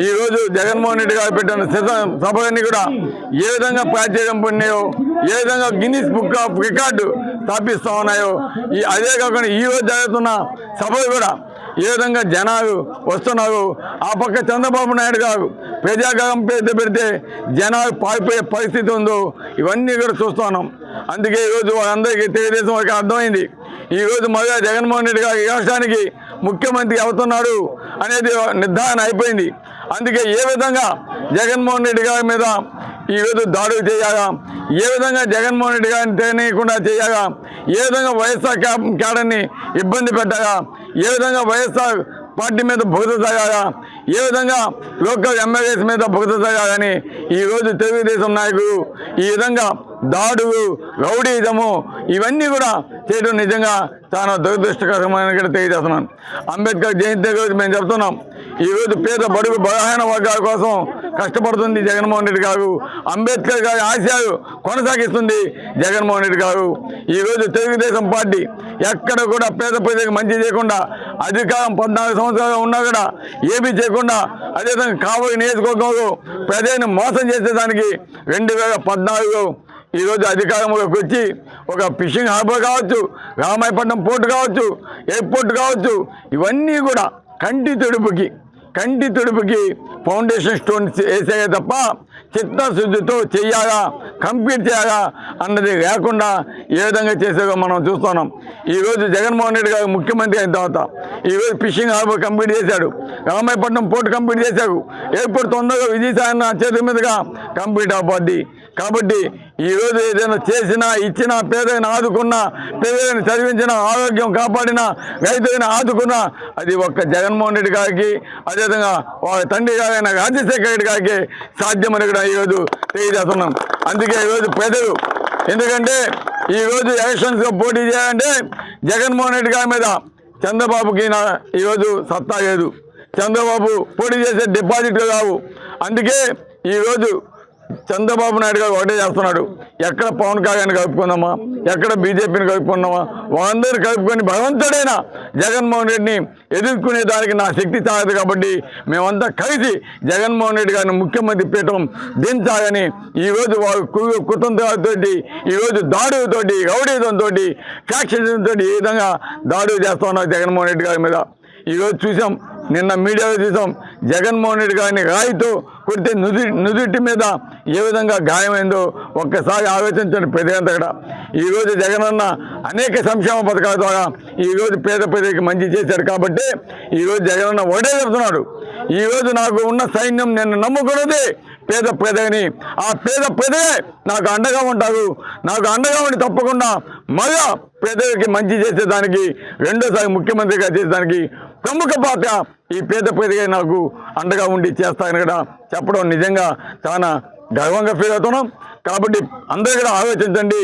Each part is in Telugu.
ఈ రోజు జగన్మోహన్ రెడ్డి గారు పెట్టిన సిద్ధ- సభలన్నీ కూడా ఏ విధంగా ప్రాచుర్యం చేయడం ఏ విధంగా గిన్నిస్ బుక్ ఆఫ్ రికార్డు స్థాపిస్తూ ఉన్నాయో ఈ అదే కాకుండా ఈ రోజు జరుగుతున్న సభలు కూడా ఏ విధంగా జనాలు వస్తున్నారు ఆ పక్క చంద్రబాబు నాయుడు గారు ప్రజాగరం పేద పెడితే జనాలు పారిపోయే పరిస్థితి ఉందో ఇవన్నీ కూడా చూస్తున్నాం అందుకే ఈరోజు వాళ్ళందరికీ తెలుగుదేశం వారికి అర్థమైంది. ఈ రోజు జగన్మోహన్ రెడ్డి గారు ఈ రాష్ట్రానికి ముఖ్యమంత్రి అవుతున్నాడు అనేది నిర్ధారణ అయిపోయింది. అందుకే ఏ విధంగా జగన్మోహన్ రెడ్డి గారి మీద ఈ రోజు దాడులు చేయాలా ఏ విధంగా జగన్మోహన్ రెడ్డి గారిని తెలియకుండా చేయాలా ఏ విధంగా వైఎస్ఆర్ క్యాడర్ని ఇబ్బంది పెట్టాలా ఏ విధంగా వైఎస్ఆర్ పార్టీ మీద బురద తగాలా ఏ విధంగా లోకల్ ఎమ్మెల్యేస్ మీద బురద తగాలని ఈరోజు తెలుగుదేశం నాయకులు ఈ విధంగా దాడులు రౌడీజము ఇవన్నీ కూడా చేయడం నిజంగా చాలా దురదృష్టకరమైన తెలియజేస్తున్నాను. అంబేద్కర్ జయంతి రోజు మేము చెప్తున్నాం ఈరోజు పేద బడుగు బలహీన వర్గాల కోసం కష్టపడుతుంది జగన్మోహన్ రెడ్డి గారు. అంబేద్కర్ గారి ఆశయాలు కొనసాగిస్తుంది జగన్మోహన్ రెడ్డి గారు. ఈరోజు తెలుగుదేశం పార్టీ ఎక్కడ కూడా పేద ప్రజలకు మంచి చేయకుండా అధికారం పద్నాలుగు సంవత్సరాలు ఉన్నా కూడా ఏమీ చేయకుండా అదేవిధంగా కాబోయే నియోజకవర్గంలో ప్రజలను మోసం చేసేదానికి రెండు వేల పద్నాలుగులో ఈరోజు అధికారంలోకి వచ్చి ఒక ఫిషింగ్ హార్బర్ కావచ్చు రామాయపట్నం పోర్టు కావచ్చు ఎయిర్పోర్ట్ కావచ్చు ఇవన్నీ కూడా కంటి తెడుపుకి కంటి తుడుపుకి ఫౌండేషన్ స్టోన్స్ వేసాయే తప్ప చిత్తశుద్ధితో చేయాలా కంప్లీట్ చేయాలా అన్నది లేకుండా ఏ విధంగా చేసేదో మనం చూస్తున్నాం. ఈరోజు జగన్మోహన్ రెడ్డి గారు ముఖ్యమంత్రి అయిన తర్వాత ఈరోజు ఫిషింగ్ హార్బర్ కంప్లీట్ చేశాడు. రామాయపట్నం పోర్టు కంప్లీట్ చేశాడు ఎయిర్పోర్ట్ తొందరగా విజయసాయి చేతి మీదుగా కంప్లీట్ అవ్వద్ది కాబట్టి ఈరోజు ఏదైనా చేసినా ఇచ్చినా పేదలను ఆదుకున్నా పేదలను చదివించిన ఆరోగ్యం కాపాడినా రైతులను ఆదుకున్నా అది ఒక్క జగన్మోహన్ రెడ్డి గారికి అదేవిధంగా వారి తండ్రి గారైన రాజశేఖర రెడ్డి గారికి సాధ్యమని కూడా ఈరోజు తెలియజేస్తున్నాం. అందుకే ఈరోజు ప్రజలు ఎందుకంటే ఈరోజు ఎలక్షన్స్గా పోటీ చేయాలంటే జగన్మోహన్ రెడ్డి గారి మీద చంద్రబాబుకి నా ఈరోజు సత్తా లేదు. చంద్రబాబు పోటీ చేసే డిపాజిట్లు కావు అందుకే ఈరోజు చంద్రబాబు నాయుడు గారు ఒకటే చేస్తున్నాడు. ఎక్కడ పవన్ కళ్యాణ్ కలుపుకుందామా? ఎక్కడ బీజేపీని కలుపుకుందామా? వాళ్ళందరూ కలుపుకొని భగవంతుడైనా జగన్మోహన్ రెడ్డిని ఎదుర్కొనే దానికి నా శక్తి సాగదు కాబట్టి మేమంతా కలిసి జగన్మోహన్ రెడ్డి గారిని ముఖ్యమంత్రి పీఠం దించాలని ఈరోజు వారు కు- ఈరోజు దాడులతోటి రౌడీతంతో ఫ్యాక్షన్తో ఈ విధంగా దాడులు చేస్తా ఉన్నారు జగన్మోహన్ రెడ్డి గారి మీద. ఈరోజు చూసాం నిన్న మీడియా చూసాం. జగన్మోహన్ రెడ్డి గారిని రాయితో కొడితే నుది నుదుటి మీద ఏ విధంగా గాయమైందో ఒక్కసారి ఆలోచించండి ప్రజలంతా కూడా ఈరోజు జగనన్న అనేక సంక్షేమ పథకాల ద్వారా ఈరోజు పేద ప్రజలకు మంచి చేశారు కాబట్టి ఈరోజు జగనన్న ఒకటే చెప్తున్నాడు. ఈరోజు నాకు ఉన్న సైన్యం నేను నమ్ముకున్నది పేద ప్రజని. ఆ పేద ప్రజలే నాకు అండగా ఉంటారు. నాకు అండగా ఉండి తప్పకుండా మళ్ళా పేదలకి మంచి చేసేదానికి రెండోసారి ముఖ్యమంత్రిగా చేసేదానికి ప్రముఖ పాత్ర ఈ పేద పేదగా నాకు అండగా ఉండి చేస్తాయని కూడా చెప్పడం నిజంగా చాలా గర్వంగా ఫీల్ అవుతున్నాం. కాబట్టి అందరూ కూడా ఆలోచించండి.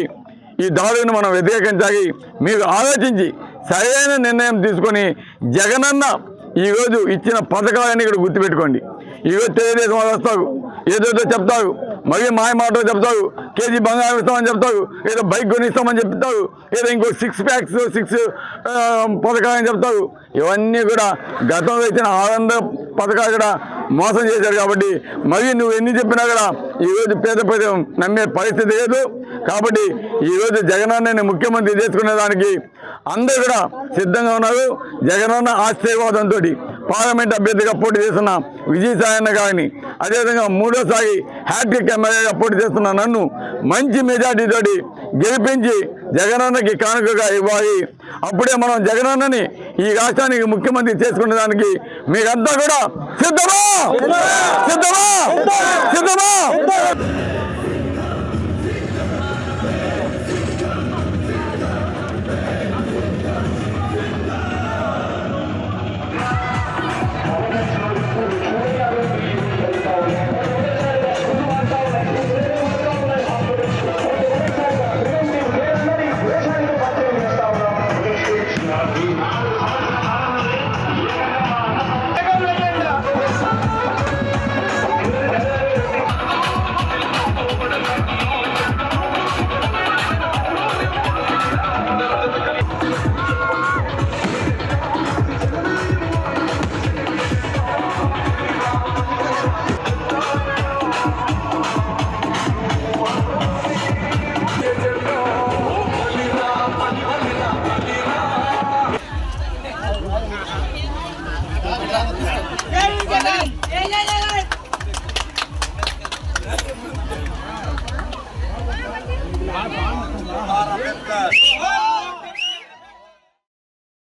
ఈ దాడులను మనం వ్యతిరేకించాలి. మీరు ఆలోచించి సరైన నిర్ణయం తీసుకొని జగనన్న ఈరోజు ఇచ్చిన పథకాలన్నీ ఇక్కడ గుర్తుపెట్టుకోండి. ఈరోజు తెలుగుదేశం వాళ్ళు వస్తారు. ఏదేదో చెప్తారు మళ్ళీ మాయ మాటలు చెప్తారు కేజీ బంగారం ఇస్తామని చెప్తారు ఏదో బైక్ కొనిస్తామని చెప్తారు ఏదో ఇంకో సిక్స్ ప్యాక్స్ సిక్స్ పథకాలని చెప్తారు ఇవన్నీ కూడా గతంలో ఇచ్చిన ఆనంద పథకాలు కూడా మోసం చేశారు కాబట్టి మరి నువ్వు ఎన్ని చెప్పినా కూడా ఈరోజు పేద ప్రజలు నమ్మే పరిస్థితి లేదు. కాబట్టి ఈరోజు జగనన్నని ముఖ్యమంత్రి చేసుకునే దానికి అందరూ కూడా సిద్ధంగా ఉన్నారు. జగనన్న ఆశీర్వాదంతో పార్లమెంట్ అభ్యర్థిగా పోటీ చేస్తున్న విజయసాయన్న గారిని. అదేవిధంగా మూడోసారి హ్యాట్రిక్ ఎమ్మెల్యేగా పోటీ చేస్తున్న నన్ను మంచి మెజార్టీతోటి గెలిపించి జగనన్నకి కానుకగా ఇవ్వాలి. అప్పుడే మనం జగనన్నని ఈ రాష్ట్రానికి ముఖ్యమంత్రి చేసుకునే దానికి మీరంతా కూడా సిద్ధమా? సిద్ధమా? సిద్ధమా? Луценка.